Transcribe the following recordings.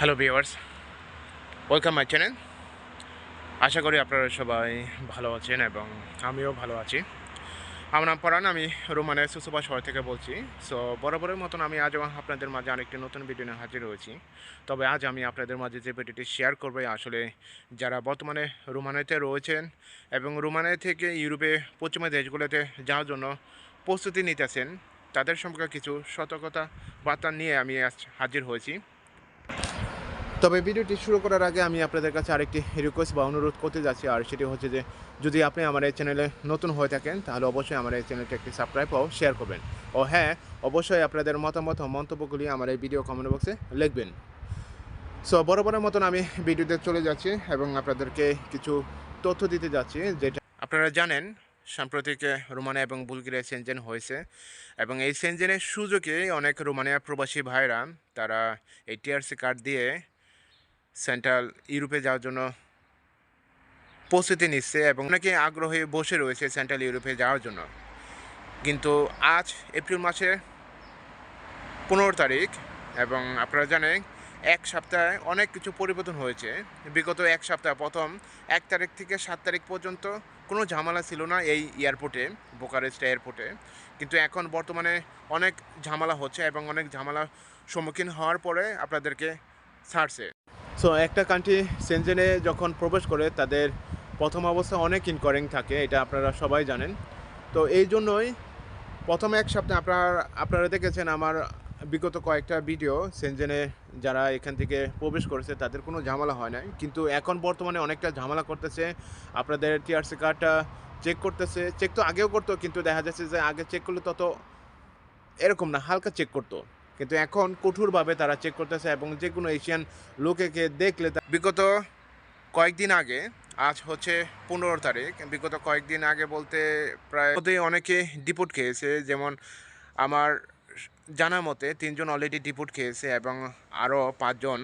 Hello viewers welcome my channel আশা করি আপনারা সবাই ভালো আছেন এবং আমিও ভালো আছি। আমার নাম পরান আমি রোমানের সুসুবা শহর থেকে বলছি। সো বরাবরের মতন আমি আজও আপনাদের মাঝে আরেকটি নতুন ভিডিও নিয়ে হাজির হয়েছি। তবে আজ আমি আপনাদের মাঝে যে ভিডিওটি শেয়ার করব আসলে যারা বর্তমানে রোমানেতে রয়েছেন এবং রোমানে থেকে ইউরোপে, পশ্চিমা দেশগুলোতে যাওয়ার জন্য প্রস্তুতি নিতেছেন, তাদের সম্পর্কে কিছু সতর্কতা বার্তা নিয়ে আমি আজ হাজির হয়েছি। তবে ভিডিওটি শুরু করার আগে আমি আপনাদের কাছে আরেকটি রিকোয়েস্ট বা অনুরোধ করতে যাচ্ছি, আর সেটি হচ্ছে যে, যদি আপনি আমার এই চ্যানেলে নতুন হয়ে থাকেন, তাহলে অবশ্যই আমার এই চ্যানেলটি একটি সাবস্ক্রাইব ও শেয়ার করবেন। ও হ্যাঁ অবশ্যই আপনাদের মতামত ও মন্তব্যগুলি আমার এই ভিডিও কমেন্ট বক্সে লিখবেন। সো বরাবরের মতন আমি ভিডিওতে চলে যাচ্ছি এবং আপনাদেরকে কিছু তথ্য দিতে যাচ্ছি, যেটা আপনারা জানেন, সাম্প্রতিক রোমানিয়া এবং বুলগেরিয়া সেনজেন হয়েছে এবং এই সেনজেনের সুযোগে অনেক রোমানিয়া প্রবাসী ভাইরা, তারা এই টিআরসি কার্ড দিয়ে সেন্ট্রাল ইউরোপে যাওয়ার জন্য প্রস্তুতি নিচ্ছে এবং অনেকে আগ্রহে বসে রয়েছে সেন্ট্রাল ইউরোপে যাওয়ার জন্য। কিন্তু আজ এপ্রিল মাসের পনেরো তারিখ এবং আপনারা জানেন এক সপ্তাহে অনেক কিছু পরিবর্তন হয়েছে। বিগত এক সপ্তাহ প্রথম এক তারিখ থেকে সাত তারিখ পর্যন্ত কোনো ঝামেলা ছিল না এই এয়ারপোর্টে, বোকারেস্ট এয়ারপোর্টে। কিন্তু এখন বর্তমানে অনেক ঝামেলা হচ্ছে এবং অনেক ঝামেলার সম্মুখীন হওয়ার পরে আপনাদেরকে ছাড়ছে সো একটা কান্ট্রি সেনজেনে যখন প্রবেশ করে, তাদের প্রথম অবস্থা অনেক ইনকোয়ারিং থাকে, এটা আপনারা সবাই জানেন। তো এই জন্যই প্রথম এক সপ্তাহে আপনারা আপনারা দেখেছেন আমার বিগত কয়েকটা ভিডিও সেনজেনে যারা এখান থেকে প্রবেশ করেছে, তাদের কোনো ঝামেলা হয় না কিন্তু এখন বর্তমানে অনেকটা ঝামেলা করতেছে, আপনাদের টিআরসি কার্ডটা চেক করতেছে চেক তো আগেও করতো, কিন্তু দেখা যাচ্ছে যে আগে চেক করলে তত এরকম না, হালকা চেক করতো। কিন্তু এখন কঠোরভাবে তারা চেক করতেছে এবং যে কোনো এশিয়ান লোকেকে দেখলে বিগত কয়েকদিন আগে, আজ হচ্ছে পনেরো তারিখ, বিগত কয়েকদিন আগে বলতে প্রায় অনেকে ডিপোর্ট খেয়েছে, যেমন আমার জানা মতে তিনজন অলরেডি ডিপোর্ট খেয়েছে এবং আরও পাঁচজন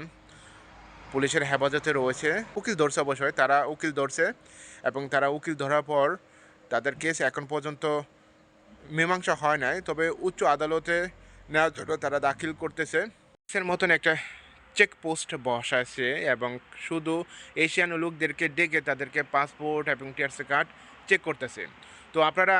পুলিশের হেফাজতে রয়েছে। উকিল ধরছে অবশ্যই, তারা উকিল ধরছে এবং তারা উকিল ধরার পর তাদের কেস এখন পর্যন্ত মীমাংসা হয় নাই। তবে উচ্চ আদালতে নেওয়ার জন্য তারা দাখিল করতেছে। এর মতন একটা চেকপোস্ট বসাছে এবং শুধু এশিয়ান লোকদেরকে ডেকে তাদেরকে পাসপোর্ট এবং টিআরসি কার্ড চেক করতেছে। তো আপনারা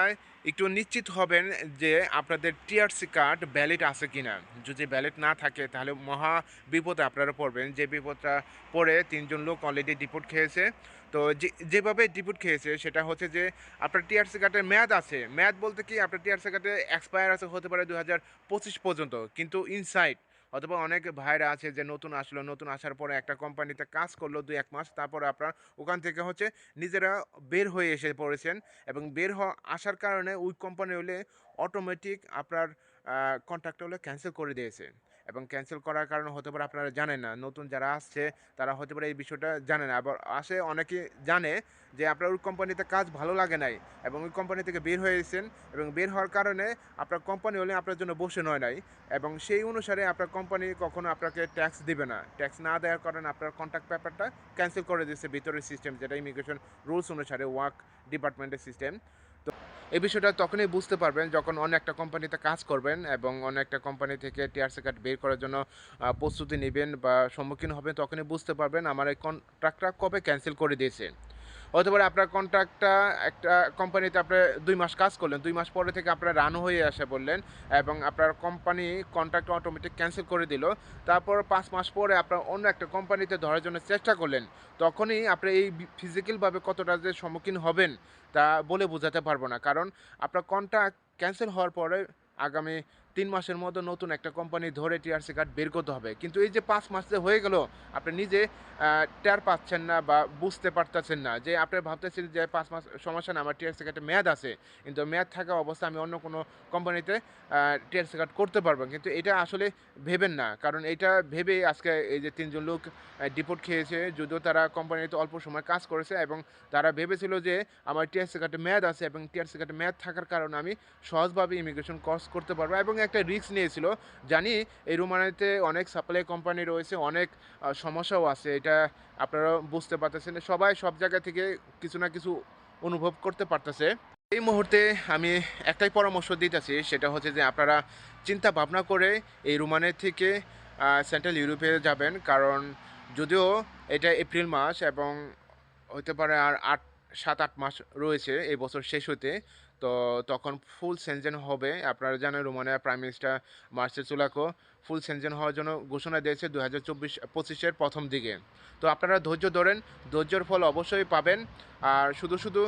একটু নিশ্চিত হবেন যে আপনাদের টিআরসি কার্ড ব্যালেট আছে কি না যদি ব্যালেট না থাকে, তাহলে মহা বিপদে আপনারা পড়বেন। যে বিপদটা পড়ে তিনজন লোক অলরেডি ডিপুট খেয়েছে। তো যেভাবে ডিপুট খেয়েছে, সেটা হচ্ছে যে আপনার টিআরসি কার্ডের মেয়াদ আছে। মেয়াদ বলতে কি আপনার টিআরসি কার্ডে এক্সপায়ার আছে, হতে পারে দু হাজার পঁচিশ পর্যন্ত। কিন্তু ইনসাইড অথবা অনেক ভাইরা আছে যে নতুন আসলো, নতুন আসার পরে একটা কোম্পানিতে কাজ করল দুই, এক মাস, তারপরে আপনার ওখান থেকে হচ্ছে নিজেরা বের হয়ে এসে পড়েছেন এবং বের হওয়া, আসার কারণে ওই কোম্পানি হলে অটোমেটিক আপনার কন্ট্রাক্টগুলো ক্যান্সেল করে দিয়েছে। এবং ক্যান্সেল করার কারণে হতে পারে আপনারা জানেন না। নতুন যারা আসছে, তারা হতে পারে এই বিষয়টা জানে না। আবার আসে অনেকে জানে যে আপনার ওই কোম্পানিতে কাজ ভালো লাগে নাই এবং ওই কোম্পানি থেকে বের হয়ে এসেছেন এবং বের হওয়ার কারণে আপনার কোম্পানি হলে আপনার জন্য বসে নয় নাই এবং সেই অনুসারে আপনার কোম্পানি কখনো আপনাকে ট্যাক্স দিবে না। ট্যাক্স না দেওয়ার কারণে আপনার কন্ট্যাক্ট পেপারটা ক্যান্সেল করে দিচ্ছে ভিতরের সিস্টেম যেটা ইমিগ্রেশন রুলস অনুসারে ওয়ার্ক ডিপার্টমেন্টের সিস্টেম এই বিষয়টা তখনই বুঝতে পারবেন যখন অন্য একটা কোম্পানিতে কাজ করবেন এবং অন্য একটা কোম্পানি থেকে টিআরসি কার্ড বের করার জন্য প্রস্তুতি নেবেন বা সম্মুখীন হবেন, তখনই বুঝতে পারবেন আমার এই কন্ট্রাক্টটা কবে ক্যান্সেল করে দিয়েছে। পারে আপনার কন্ট্রাক্টটা একটা কোম্পানিতে আপনি দুই মাস কাজ করলেন, দুই মাস পরে থেকে আপনার রান হয়ে আসে বললেন, এবং আপনার কোম্পানি কন্ট্রাক্ট অটোমেটিক ক্যান্সেল করে দিল, তারপর পাঁচ মাস পরে আপনার অন্য একটা কোম্পানিতে ধরার জন্য চেষ্টা করলেন, তখনই আপনি এই ফিজিক্যালভাবে কতটা যে সম্মুখীন হবেন তা বলে বোঝাতে পারব না, কারণ আপনার কন্ট্রাক্ট ক্যান্সেল হওয়ার পরে আগামী তিন মাসের মধ্যে নতুন একটা কোম্পানি ধরে টিআরসি কার্ড বের করতে হবে। কিন্তু এই যে পাঁচ মাস যে হয়ে গেল, আপনি নিজে টের পাচ্ছেন না বা বুঝতে পারতেছেন না যে আপনি ভাবতেছেন যে পাঁচ মাস সমস্যা না, আমার টিআরসি কার্ডে মেয়াদ আছে। কিন্তু মেয়াদ থাকা অবস্থা আমি অন্য কোনো কোম্পানিতে টিআরসি কার্ড করতে পারব। কিন্তু এটা আসলে ভেবেন না। কারণ এটা ভেবে আজকে এই যে তিনজন লোক ডিপোর্ট খেয়েছে। যদিও তারা কোম্পানিতে অল্প সময় কাজ করেছে এবং তারা ভেবেছিল যে আমার টিআরসি কার্ডে মেয়াদ আছে এবং টিআরসি কার্ডে মেয়াদ থাকার কারণে আমি সহজভাবে ইমিগ্রেশন ক্রস করতে পারব এবং একটা রিস্ক নিয়েছিল। জানি এই রোমানিতে অনেক সাপ্লাই কোম্পানি রয়েছে, অনেক সমস্যাও আছে। এটা আপনারা বুঝতে পারতেছেন। সবাই সব জায়গা থেকে কিছু না কিছু অনুভব করতে পারতেছে। এই মুহূর্তে আমি একটাই পরামর্শ দিতেছি, সেটা হচ্ছে যে আপনারা চিন্তা ভাবনা করে এই রোমানের থেকে সেন্ট্রাল ইউরোপে যাবেন। কারণ যদিও এটা এপ্রিল মাস এবং হতে পারে আর আট সাত আট মাস রয়েছে, এই বছর শেষ হতে তো তখন ফুল সেনজেন হবে, আপনারা জানেন Romania prime minister Marcel Ciolacu full Schengen হওয়ার জন্য ঘোষণা দিয়েছে দু হাজার চব্বিশ পঁচিশের প্রথম দিকে। তো আপনারা ধৈর্য ধরেন, ধৈর্যর ফল অবশ্যই পাবেন। আর শুধু শুধু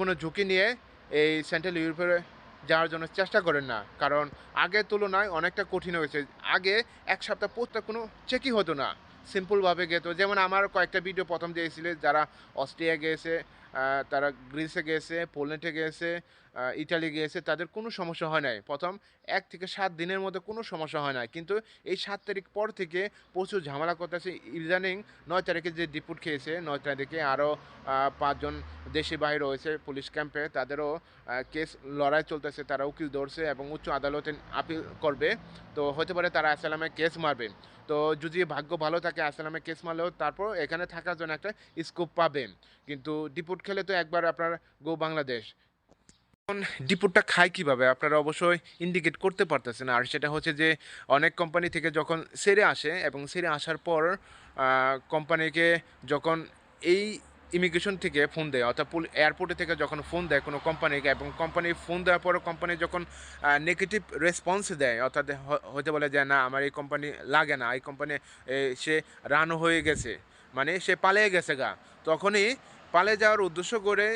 কোনো ঝুঁকি নিয়ে এই সেন্ট্রাল ইউরোপে যাওয়ার জন্য চেষ্টা করেন না। কারণ আগের তুলনায় অনেকটা কঠিন হয়েছে। আগে এক সপ্তাহ পরটা কোনো চেকই হতো না। সিম্পলভাবে গেতো। যেমন আমার কয়েকটা ভিডিও প্রথম দিয়েছিল, যারা অস্ট্রিয়া গিয়েছে তারা গ্রিসে গিয়েছে পোল্যান্ডে গিয়েছে ইটালি গিয়েছে তাদের কোনো সমস্যা হয় নাই। প্রথম এক থেকে সাত দিনের মধ্যে কোনো সমস্যা হয় না কিন্তু এই সাত তারিখ পর থেকে প্রচুর ঝামেলা করতেছে। ইদানিং নয় তারিখে যে ডিপুট খেয়েছে, নয় তারিখে আরও পাঁচজন দেশি বাইরে রয়েছে পুলিশ ক্যাম্পে। তাদেরও কেস লড়াই চলতেছে, তারা উকিল ধরছে এবং উচ্চ আদালতে আপিল করবে। তো হতে পারে তারা আসসালামে কেস মারবে। তো যদি ভাগ্য ভালো থাকে আসসালামে কেস মারলেও তারপর এখানে থাকার জন্য একটা স্কোপ পাবে। কিন্তু ডিপুট খেলে তো একবার আপনার গো বাংলাদেশ। এখন ডিপুটটা খায় কীভাবে? আপনারা অবশ্যই ইন্ডিকেট করতে পারতেছেন। আর সেটা হচ্ছে যে, অনেক কোম্পানি থেকে যখন সেরে আসে এবং সেরে আসার পর কোম্পানিকে যখন এই ইমিগ্রেশন থেকে ফোন দেয়, অর্থাৎ এয়ারপোর্টে থেকে যখন ফোন দেয় কোনো কোম্পানিকে এবং কোম্পানি ফোন দেওয়ার পর কোম্পানি যখন নেগেটিভ রেসপন্স দেয়, অর্থাৎ হতে বলে যে, না, আমার এই কোম্পানি লাগে না। এই কোম্পানি সে রান হয়ে গেছে। মানে সে পালিয়ে গেছে গা। তখনই পালিয়ে যাওয়ার উদ্দেশ্য করে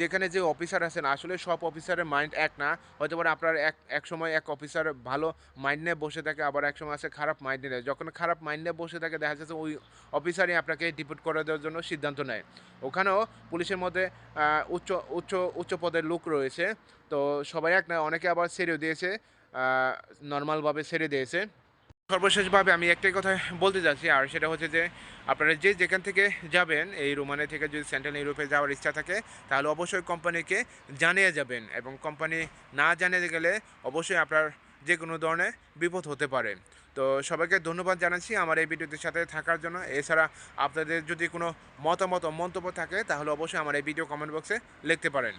যেখানে যে অফিসার আছেন, আসলে সব অফিসারের মাইন্ড এক না। হয়তো পারে আপনার এক এক সময় এক অফিসার ভালো মাইন্ড নিয়ে বসে থাকে, আবার এক সময় আছে খারাপ মাইন্ড নিয়ে। যখন খারাপ মাইন্ড নিয়ে বসে থাকে, দেখা যাচ্ছে ওই অফিসারই আপনাকে ডিপুট করে দেওয়ার জন্য সিদ্ধান্ত নেয়। ওখানেও পুলিশের মধ্যে উচ্চ উচ্চ উচ্চ পদের লোক রয়েছে। তো সবাই এক না, অনেকে আবার ছেড়েও দিয়েছে নর্মালভাবে ছেড়ে দিয়েছে। সর্বশেষভাবে আমি একটাই কথা বলতে যাচ্ছি আর সেটা হচ্ছে যে আপনারা যে যেখান থেকে যাবেন, এই রোমানে থেকে যদি সেন্ট্রাল ইউরোপে যাওয়ার ইচ্ছা থাকে, তাহলে অবশ্যই কোম্পানিকে জানিয়ে যাবেন এবং কোম্পানি না জানিয়ে গেলে অবশ্যই আপনার যে কোনো ধরনের বিপদ হতে পারে। তো সবাইকে ধন্যবাদ জানাচ্ছি আমার এই ভিডিওটির সাথে থাকার জন্য। এছাড়া আপনাদের যদি কোনো মতামত মন্তব্য থাকে, তাহলে অবশ্যই আমার এই ভিডিও কমেন্ট বক্সে লিখতে পারেন।